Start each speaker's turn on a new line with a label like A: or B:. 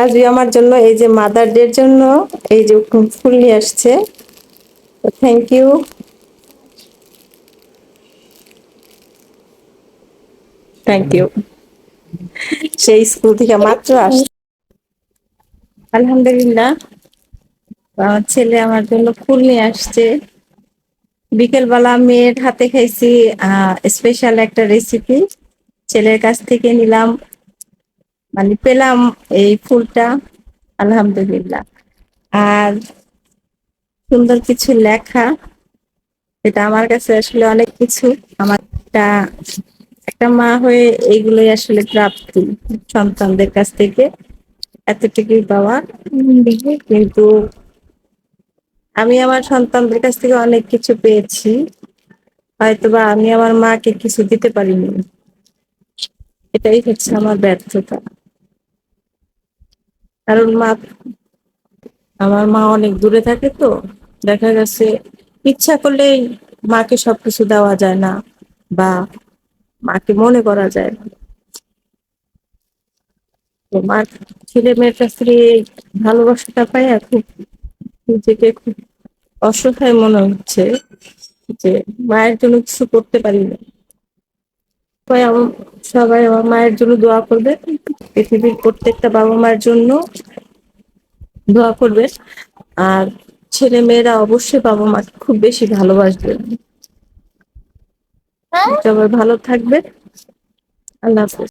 A: কাজী আমার জন্য এই যে মাদার ডের জন্য এই যে ফুল নিয়ে আসছে। থ্যাংক ইউ থ্যাংক ইউ সেই স্কুল থেকে মাত্র আসছে। আলহামদুলিল্লাহ। আমার ছেলে আমার জন্য ফুল নিয়ে আসছে। বিকেলবেলা মেয়ের হাতে খাইছি স্পেশাল একটা রেসিপি ছেলের কাছ থেকে নিলাম। মানে পেলাম এই ফুলটা, আলহামদুলিল্লাহ। আর সুন্দর কিছু লেখা, এটা আমার কাছে আসলে অনেক কিছু। আমার একটা একটা মা হয়ে এইগুলোই আসলে প্রাপ্তি সন্তানদের কাছ থেকে, এতটুকুই পাওয়া। কিন্তু আমি আমার সন্তানদের কাছ থেকে অনেক কিছু পেয়েছি। হয়তোবা আমি আমার মাকে কিছু দিতে পারিনি। এটাই হচ্ছে আমার ব্যর্থতা। কারণ মা আমার মা অনেক দূরে থাকে তো, দেখা গেছে ইচ্ছা করলেই মাকে সবকিছু দেওয়া যায় না বা মাকে মনে করা যায় না। মার ছেলে মেয়ের কাছ থেকে ভালোবাসাটা পাই খুব নিজেকে খুব অসহায় মনে হচ্ছে যে মায়ের জন্য কিছু করতে পারি না। সবাই আমার- সবাই আমার মায়ের জন্য দোয়া করবে। পৃথিবীর প্রত্যেকটা বাবা মায়ের জন্য দোয়া করবে। আর ছেলে মেয়েরা অবশ্যই বাবা মাকে খুব বেশি ভালোবাসবে। সবাই ভালো থাকবে। আল্লাহ হাফেজ।